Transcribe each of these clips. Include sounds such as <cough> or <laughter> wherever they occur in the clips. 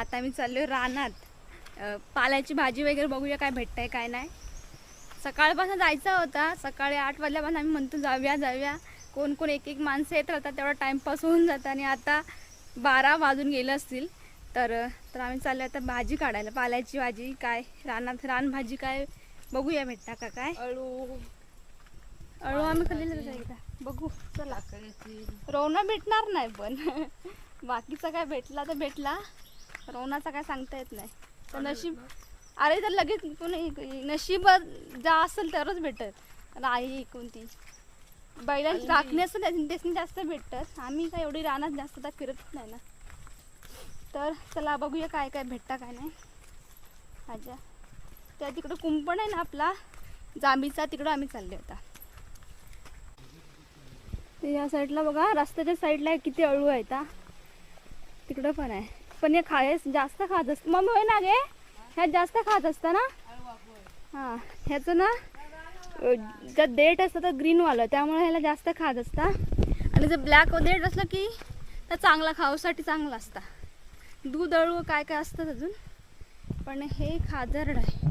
आता मी चाललोय रानात. पाल्याची भाजी वगैरे बघूया काय भेटतंय काय नाही. सकाळपासून जायचा होता. सकाळी आठ वाजल्यापासून आम्ही म्हणतो जाऊया जाऊया. कोण कोण एक एक माणसं येत राहतात तेवढा टाईमपास होऊन जातं. आणि आता बारा वाजून गेलं असतील. तर तर आम्ही चाललो आता भाजी काढायला. पाल्याची भाजी काय रानात रानभाजी काय बघूया भेटता का काय? अळू. अळू आम्ही खाल्लेलं एकदा बघू. चला. रोना भेटणार नाही पण. <laughs> बाकीचा काय भेटला तर भेटला. रोनाचा काय सांगता येत नाही. तर नशीब अरे तर लगेच कोणी नशीब जा असेल तरच भेटत राई कोणती बैलांची राखणी त्याच्यानी त्याच्यानी जास्त भेटतात आम्ही काय एवढी रानात जास्त आता फिरत नाही ना. तर चला बघूया काय काय भेटता काय नाही. भाज्या त्या तिकडं कुंपण आहे ना आपला जांभीचा तिकडं आम्ही चालले होता. या साईडला बघा रस्त्याच्या साईडला किती अळू आहेत हा. तिकडं पण आहे. पण हे खाय जास्त खात असत. मग होय ना गे? ह्यात जास्त खात असतं ना? हां ह्याचं ना जर देठ असतं तर ग्रीनवालं त्यामुळे ह्याला जास्त खात असता. आणि जर ब्लॅक देठ असलं की तर चांगला खाऊसाठी चांगला असता. दूध अळू काय काय असतात अजून? पण हे खाजरड आहे.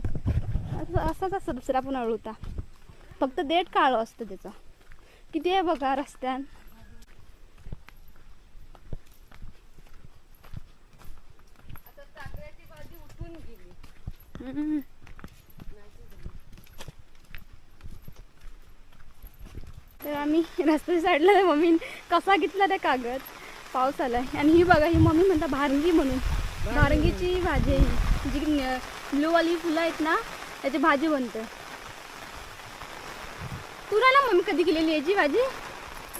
असं असाच असतं दुसरा पण अळू होता फक्त देठ काळं असतं त्याचं. किती आहे बघा रस्त्यान आता टाकळ्याची भाजी उठून गेली हम्म. तर आम्ही रस्त्याच्या साईडला मम्मी कसा घेतला त्या कागद? पाऊस आलाय. आणि ही बघा ही मम्मी म्हणता भारंगी म्हणून. भारंगीची भाजी आहे ही. जी ब्लूवाली फुलं आहेत ना त्याची भाजी बनते. तुला ना मम्मी कधी केलेली याची भाजी?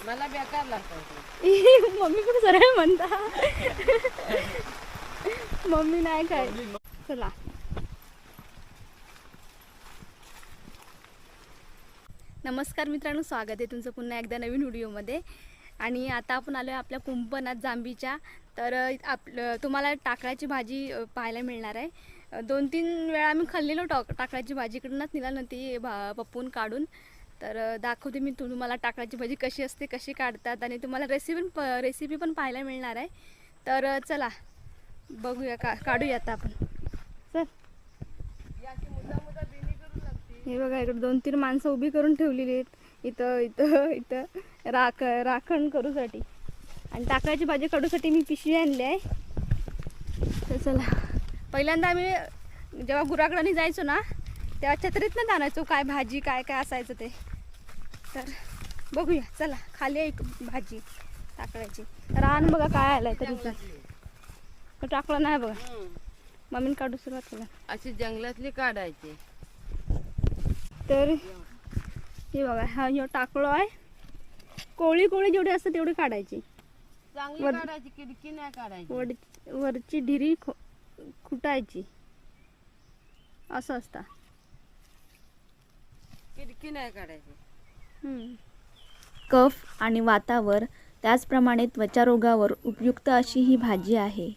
मला बेकार लागतं <laughs> मम्मी पण सरळ म्हणता. <laughs> मम्मी नाही काय चला. नमस्कार मित्रांनो स्वागत आहे तुमचं पुन्हा एकदा नवीन व्हिडिओमध्ये. आणि आता आपण आलो आहे आपल्या कुंपणात जांबीच्या तर आपलं तुम्हाला टाकळ्याची भाजी पाहायला मिळणार आहे. दोन तीन वेळा आम्ही खाल्लेलो टाक टाकळ्याची भाजी. इकडूनच निघाल नव्हती भा पप्पून काढून. तर दाखवते मी तुम्हाला टाकळ्याची भाजी कशी असते कशी काढतात. आणि तुम्हाला रेसिपी प रेसिपी पण पाहायला मिळणार आहे. तर चला बघूया का काढूया आता आपण. चल याची मुद्दा मुद्दा बिनी करून लागते हे बघा इकडे दोन तीन माणसं उभी करून ठेवलेली आहेत. इथं इथं इथं. राख राखण करूसाठी आणि टाकळ्याची भाजी काढूसाठी मी पिशवी आणली आहे. तर चला. पहिल्यांदा आम्ही जेव्हा गुराकडाने जायचो ना तेव्हा छत्रीतनं आणायचो काय भाजी काय काय असायचं ते. तर बघूया चला. खाली एक भाजी टाकळ्याची रान बघा काय आलंय तर इथं टाकलं नाही बघा. मम्मीने काढू सुरुवात केला. अशी जंगलातली काढायची. तर हे बघा हा ह्यो टाकलो आहे कोळी कोळी जेवढी असते तेवढी काढायची. चांगली वर- काढायची किडकी नाही काढायची. वड वरची ढिरी खो खुटायची. असं असतं. किडकी नाही काढायची. हम्म. कफ आणि वातावर त्याचप्रमाणे त्वचारोगावर उपयुक्त अशी ही भाजी आहे.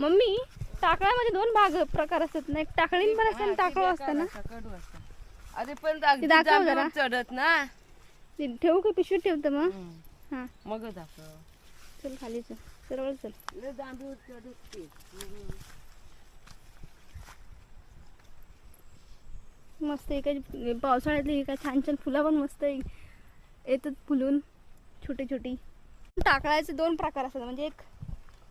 मम्मी टाकळ्यामध्ये दोन भाग प्रकार असतात ना एक टाकळीन पण असतं टाकळो असतं ना कडू असतं अरे पण अगदी दाखव. चढत ना ते ठेवू का पिशवीत ठेवतं मग. हां मग दाखव चल खाली चल सरळ चल चढत ते. हम्म. मस्त एका पावसाळ्यातली काय छान छान फुलं पण मस्त आहे. येतात फुलून छोटी छोटी टाकळ्याचे दोन प्रकार असतात म्हणजे एक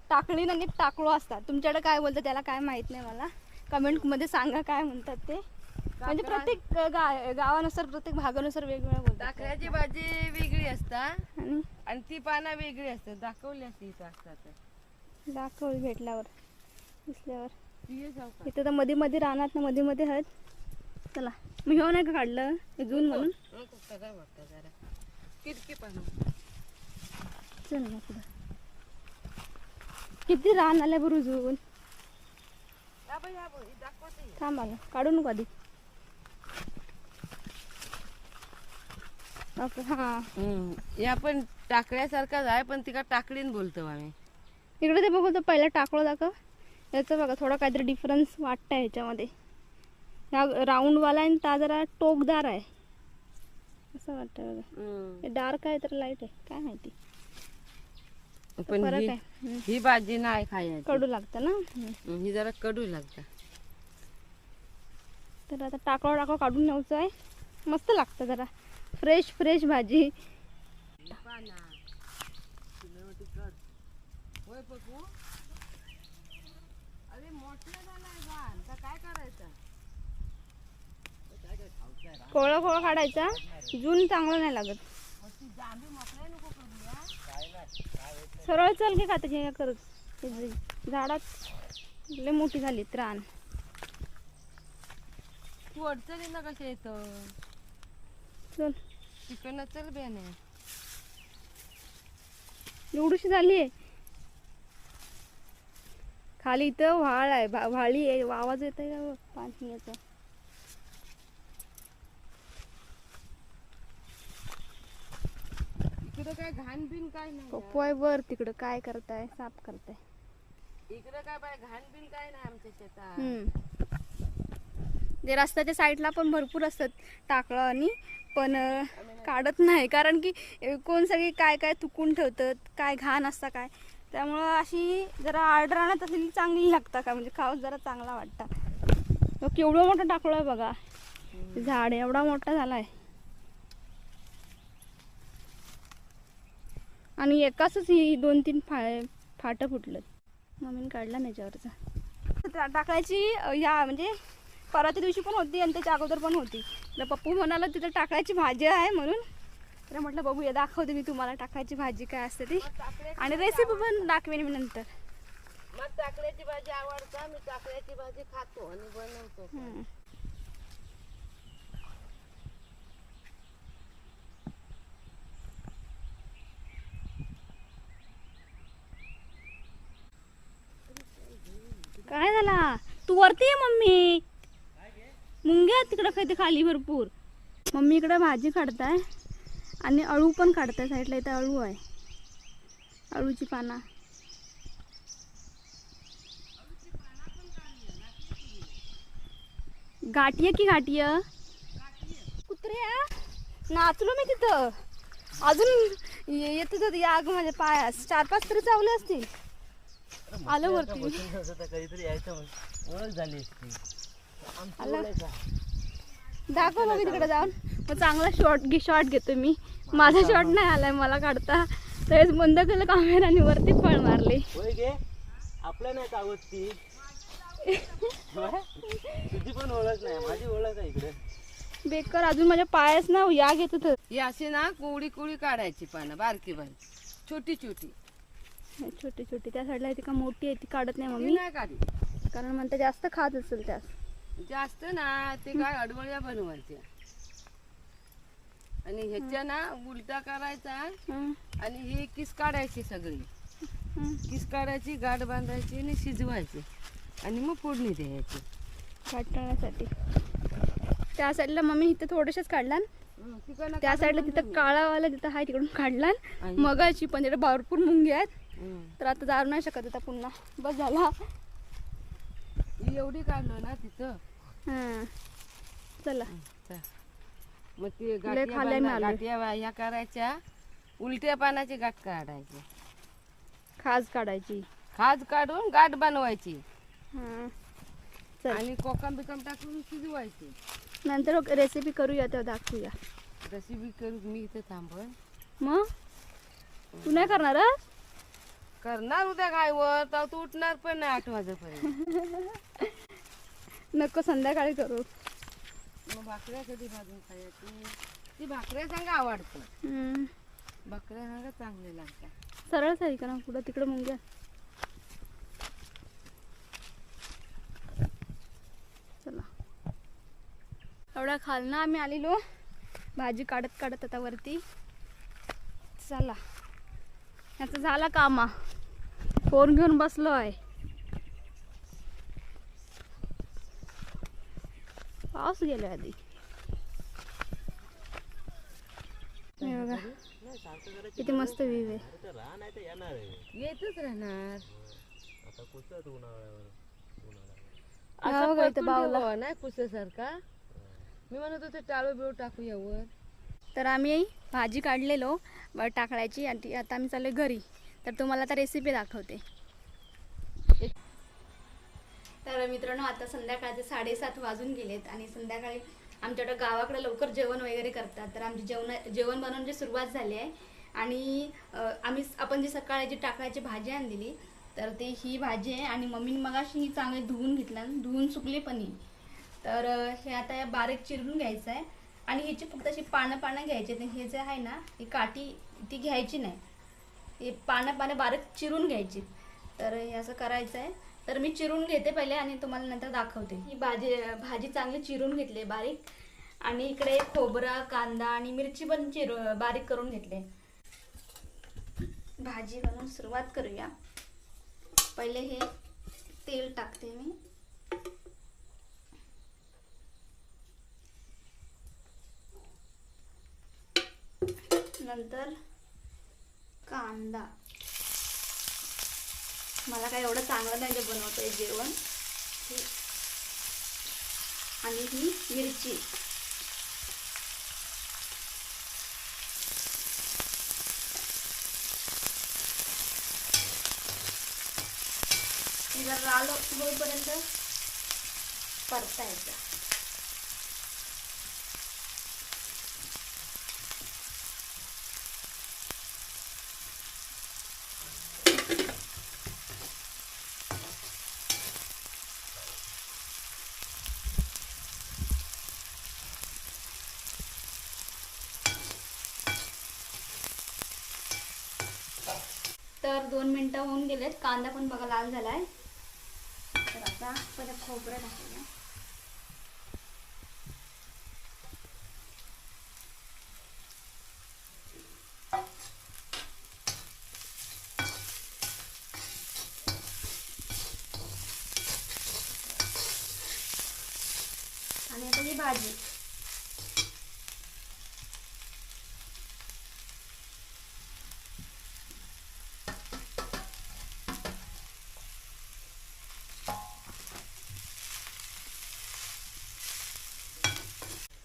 टाकळीन आणि टाकळो असतात. तुमच्याकडे काय बोलतात त्याला काय माहीत नाही मला. कमेंटमध्ये सांगा काय म्हणतात ते. म्हणजे प्रत्येक गा गावानुसार प्रत्येक भागानुसार वेगवेगळ्या बोलतात. टाकळ्याची भाजी वेगळी असता. आणि? आणि ती पानं वेगळी असतात. दाखवली असते इथं असतात दाखव भेटल्यावर दिसल्यावर. ये जाऊ का? इथं तर मध्ये मध्ये राहणार ना मध्ये मध्ये आहेत चला मी ह्यो नाही का काढलं? हे जून म्हणून. नको वाटतं जरा. पानं. चल ना पुढं किती रान आल्या बरं दाखवते. थांब आलं काढू नको आधी. हा. या पण टाकळ्यासारखाच आहे पण तिका टाकळीन बोलतो आम्ही. इकडे ते बघू तर पहिला टाकलं दाखव. याचं बघा थोडा काहीतरी डिफरन्स वाटतंय ह्याच्यामध्ये. ह्या राऊंडवाला आणि ता जरा टोकदार आहे. असं वाटतं बघा. डार्क आहे तर लाइट आहे काय माहिती. पण फरक ही आहे. हम्म. ही भाजी नाही खायची. कडू लागतं ना? हम्म. ही जरा कडू लागतं. तर आता टाकळ टाकळ काढून न्यायचं आहे. मस्त लागतं जरा. फ्रेश फ्रेश भाजी. होय पप्पू अरे मोठं झालाय गाण तर काय करायचं कोळा कोळा काढायचा. जून चांगलं नाही लागत जांभी मोकळ्या नको करूया सरळ चल की खाते घे करत हे जे झाडात लय मोठी झाली त्राण तू अडचणीला कसं येतं चल. तिकडनं चल बेने. एवढीशी झाली आहे. खाली इथं व्हाळ आहे व्हाळी आहे आवाज येत आहे का? पाणी याचा इकडं काय घाण बिन काय नाही आहे वर तिकडं काय करताय साफ करताय. इकडं काय बाय घाण बिन काय नाही आमच्या शेतात. हम्म. ते रस्त्याच्या साईडला पण भरपूर असतात टाकळं आणि पण अं, काढत नाही. कारण की अं, कोण सगळी काय काय तुकून ठेवतात काय घाण असतं काय. त्यामुळं अशी जरा ऑर्डर आणत असलेली चांगली लागतं का? म्हणजे खाऊ जरा चांगला वाटतं. केवढं मोठं टाकलं आहे बघा. झाड एवढा मोठा झालाय. आणि एकाच ही दोन तीन फा फाटं फुटलं मम्मीने काढला नाही याच्यावरचा. टा- टाकळ्याची अ, या म्हणजे परवाच्या दिवशी पण होती आणि त्याच्या अगोदर पण होती. तर पप्पू म्हणाला तिथं टाकळ्याची भाजी आहे म्हणून. तर म्हटलं बघूया दाखवते मी तुम्हाला टाकायची भाजी काय असते ती. आणि रेसिपी पण दाखवेन मी नंतर. मला टाकल्याची भाजी आवडतं मी टाकल्याची भाजी खातो आणि बनवतो पण. हम्म. काय झाला तू वरती आहे मम्मी. मुंग्या तिकडं खायते खाली भरपूर. मम्मी इकडं भाजी काढताय आणि अळू पण काढताय साईडला इथं अळू आहे. अळूची पाना. गाठीय की गाठीय? कुत्र्या नाचलो मी तिथं. अजून ये- येत होत याग माझ्या पायास चार पाच तरी चावले असतील. आलं वरती. कधीतरी यायचं ओळख झाली असती. आमची आलं. ओळख आहे. दाखव मग तिकडे जाऊन. मग चांगला शॉट घे शॉट घेतो मी. माझा शॉट नाही आलाय मला काढता. तरीच बंद केलं कॅमेरा आणि वरती फळ मारली. होय गे. आपल्या नाही कावत ती तुझी पण ओळख नाही माझी ओळख आहे इकडे. बेकर अजून माझ्या पायास ना याग येत होतं. ही अशी ना कोवडी कोवडी काढायची पानं बारकी बारकी छोटी छोटी. छोटी छोटी. त्या साईडला ती का मोठी आहे ती काढत नाही ती मम्मी. नाही काढी कारण म्हणता जास्त खात असेल त्यास. जास्त ना ते काय अडवळ्या बनवायच्या आणि ह्याच्या ना उलटा करायचा आणि ही किस काढायची सगळी. किस काढायची गाठ बांधायची आणि शिजवायची. आणि मग फोडणी द्यायची. काढण्यासाठी त्या साईडला मम्मी इथं थोडेसेच काढला त्या साईडला तिथं काळावाला तिथं आहे तिकडून काढला मगाची पण तिकडे भरपूर मुंगी आहेत. तर आता जाऊ नाही शकत आता पुन्हा. बस झाला. एवढी काढलं ना तिथं हां. चला. चा. मग ते लय गाठ्या खाल्लंय मी आलू. गाठ्या बा- ह्या करायच्या. उलट्या पानाची गाठ काढायची. खाज काढायची. खाज काढून गाठ बनवायची. हां. चल. आणि कोकम बिकम टाकून शिजवायची. नंतर रेसिपी करूया तेव्हा दाखवूया. रेसिपी करू मी इथे थांबन. मग? तू नाही करणार हं? करणार उद्या गायवर तर तू उठणार पण नाही आठ वाजेपर्यंत. <laughs> नको संध्याकाळी करू. मग भाकऱ्या कधी भाजून खायची? ती भाकऱ्या सांगा आवडतं हम्म. भाकऱ्या सांगा चांगले लागतात. सरळच आहे का ना पुढं तिकडं मुंग्या चला. एवढ्या खालनं आम्ही आलेलो. भाजी काढत काढत आता वरती. चला. याचा झाला कामा. फोन घेऊन बसलो आहे. पाऊस गेलो आधी. हे बघा किती मस्त व्ह्यू आहे. येतच राहणार. असं बावला. नाही कुसेसारखा मी म्हणत होते टाळू बिळू टाकू यावर. तर आम्ही भाजी काढलेलो टाकळ्याची आणि आता आम्ही चाललो घरी. तर तुम्हाला आता रेसिपी दाखवते. तर मित्रांनो आता संध्याकाळचे साडेसात वाजून गेलेत आणि संध्याकाळी आमच्याकडे गावाकडे लवकर जेवण वगैरे करतात. तर आमची जेवण जेवण बनवण्याची सुरुवात झाली आहे. आणि आम्ही आपण जी सकाळी जी टाकळ्याची भाजी आणलेली तर ती ही भाजी आहे. आणि मम्मीने मगाशी ही चांगली धुवून घेतलं धुवून सुकली पण ही. तर हे आता या बारीक चिरून घ्यायचं आहे. आणि ह्याची फक्त अशी पानं पानं घ्यायची हे जे आहे ना ही काठी ती घ्यायची नाही. हे पानं पानं बारीक चिरून घ्यायची. तर हे असं करायचं आहे तर मी चिरून घेते पहिले आणि तुम्हाला नंतर दाखवते. ही भाजी भाजी चांगली चिरून घेतली बारीक. आणि इकडे खोबरा कांदा आणि मिरची पण चिर बारीक करून घेतले भाजी बनवून सुरुवात करूया. पहिले हे तेल टाकते मी. नंतर कांदा. मला काय एवढं चांगलं नाही जे आहे जेवण. आणि ही मिरची. जर लाल होईपर्यंत परतायचं. तर दोन मिनटं होऊन गेलेत. कांदा पण बघा लाल झालाय. तर आता परत खोबरं टाकूया. आणि आता ही भाजी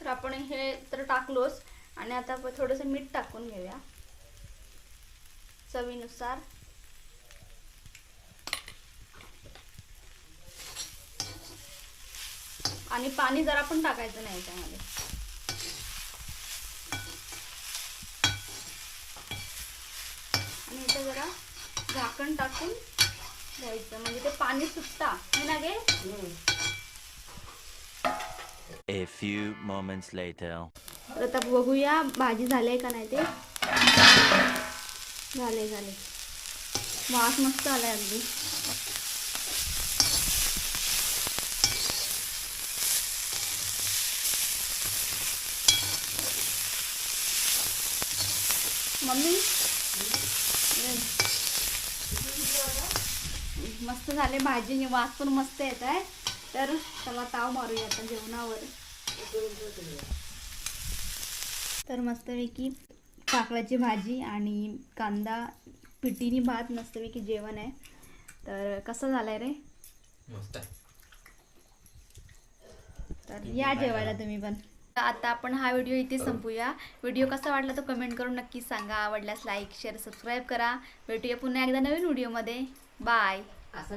तर आपण हे तर टाकलोच. आणि आता आपण थोडंसं मीठ टाकून घेऊया. चवीनुसार. आणि पाणी जरा पण टाकायचं नाही त्यामध्ये आणि इथं जरा झाकण टाकून घ्यायचं. म्हणजे ते पाणी सुटता. हे ना गे? A few moments later. तर आता बघूया भाजी झाली का नाही ते? झाले झाले वास मस्त आलाय अगदी. मम्मी? मस्त झाले भाजी वास पण मस्त येत आहे. तर चला ताव मारूया आता जेवणावर. तर मस्तपैकी काकड्याची भाजी आणि कांदा पिठीनी भात मस्तपैकी जेवण आहे. तर कसं झालंय रे? तर या जेवायला तुम्ही पण. आता आपण हा व्हिडिओ इथे संपूया. व्हिडिओ कसा वाटला तो कमेंट करून नक्कीच सांगा. आवडल्यास लाईक शेअर सबस्क्राईब करा. भेटूया पुन्हा एकदा नवीन व्हिडिओमध्ये. बाय. असं